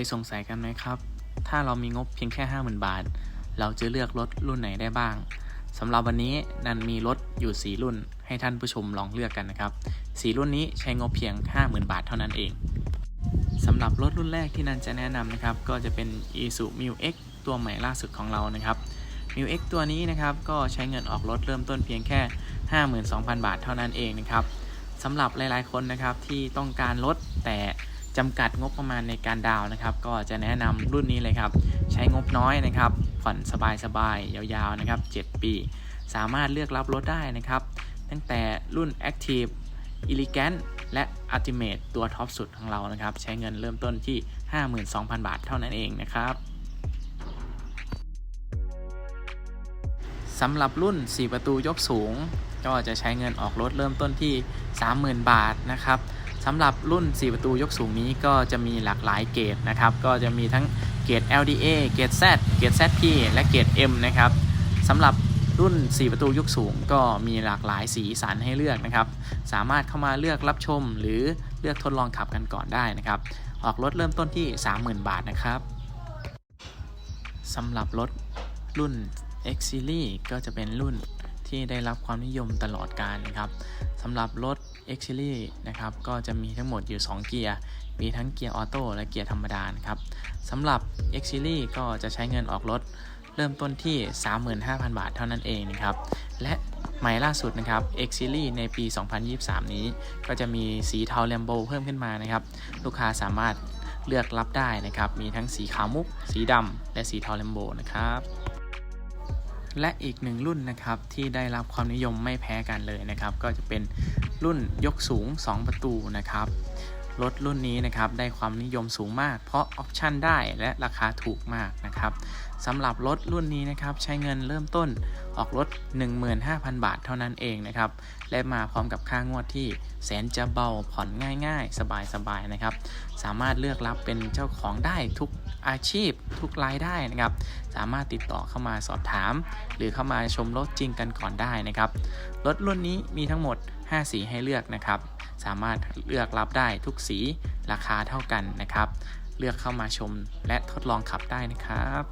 ยสงสัยกันไหมครับ ถ้าเรามีงบเพียงแค่ 50,000 บาท เราจะเลือกรถรุ่นไหนได้บ้างสำหรับวันนี้นันมีรถอยู่ 4 รุ่น ให้ท่านผู้ชมลองเลือกกันนะครับ 4 รุ่นนี้ใช้งบเพียง 50,000 บาทเท่านั้นเองสำหรับรถรุ่นแรกที่นันจะแนะนำนะครับ ก็จะเป็น Isuzu Mu X ตัวใหม่ล่าสุดของเรานะครับ Mu X ตัวนี้นะครับก็ใช้เงินออกรถเริ่มต้นเพียงแค่ 52,000 บาทเท่านั้นเองนะครับสำหรับหลายๆคนนะครับที่ต้องการรถแต่ จำกัดงบประมาณในการดาวนะครับ ก็จะแนะนำรุ่นนี้เลยครับ ใช้งบน้อยนะครับ ผ่อนสบายๆยาวๆนะครับ 7 ปี สามารถเลือกรับรถได้นะครับ ตั้งแต่รุ่น Active Elegant และ Ultimate ตัวท็อปสุดของเรานะครับ ใช้เงินเริ่มต้นที่ 52,000 บาทเท่านั้นเองนะครับสำหรับรุ่น 4 ประตูยกสูง ก็จะใช้เงินออกรถเริ่มต้นที่ 30,000 บาทนะครับ สำหรับรุ่น 4 ประตูยกสูงนี้ก็จะมีหลากหลายเกรดนะครับ ก็จะมีทั้งเกรด LDA เกรด Z เกรด ZP และเกรด M นะครับสำหรับรุ่น 4 ประตูยกสูงก็มีหลากหลายสีสันให้เลือกนะครับ สามารถเข้ามาเลือกรับชม หรือเลือกทดลองขับกันก่อนได้นะครับ ออกรถเริ่มต้นที่ 30,000 บาทนะครับสำหรับรถรุ่น X Series ก็จะเป็นรุ่น ที่ได้รับความนิยมตลอดกาลนะครับสำหรับรถ X Series นะครับก็จะมีทั้งหมดอยู่ 2 เกียร์ มีทั้งเกียร์ออโต้และเกียร์ธรรมดานครับสำหรับ X Series ก็จะใช้เงินออกรถเริ่มต้นที่ 35,000 บาทเท่านั้นเองนะครับ และใหม่ล่าสุดนะครับ X Series ในปี 2023 นี้ ก็จะมีสีเทาแลมโบเพิ่มขึ้นมานะครับ ลูกค้าสามารถเลือกรับได้นะครับ มีทั้งสีขาวมุก สีดำ และสีเทาแลมโบนะครับ และอีกหนึ่งรุ่นนะครับที่ได้รับความนิยมไม่แพ้กันเลยนะครับ ก็จะเป็นรุ่นยกสูง 2 ประตูนะครับ รถรุ่นนี้นะครับได้ความนิยมสูงมาก เพราะออปชันได้และราคาถูกมากนะครับสำหรับรถรุ่นนี้นะครับใช้เงินเริ่มต้นออกรถ 15,000 บาทเท่านั้นเองนะครับและมาพร้อมกับค่างวดที่แสนจะเบาผ่อนง่าย ๆ สบายๆนะครับสามารถเลือกรับเป็นเจ้าของได้ทุกอาชีพ ทุกรายได้นะครับสามารถติดต่อเข้ามาสอบถาม หรือเข้ามาชมรถจริงกันก่อนได้นะครับรถรุ่นนี้มีทั้งหมด 5 สีให้เลือกนะครับสามารถเลือกรับได้ทุกสีราคาเท่ากันนะครับ เลือกเข้ามาชมและทดลองขับได้นะครับ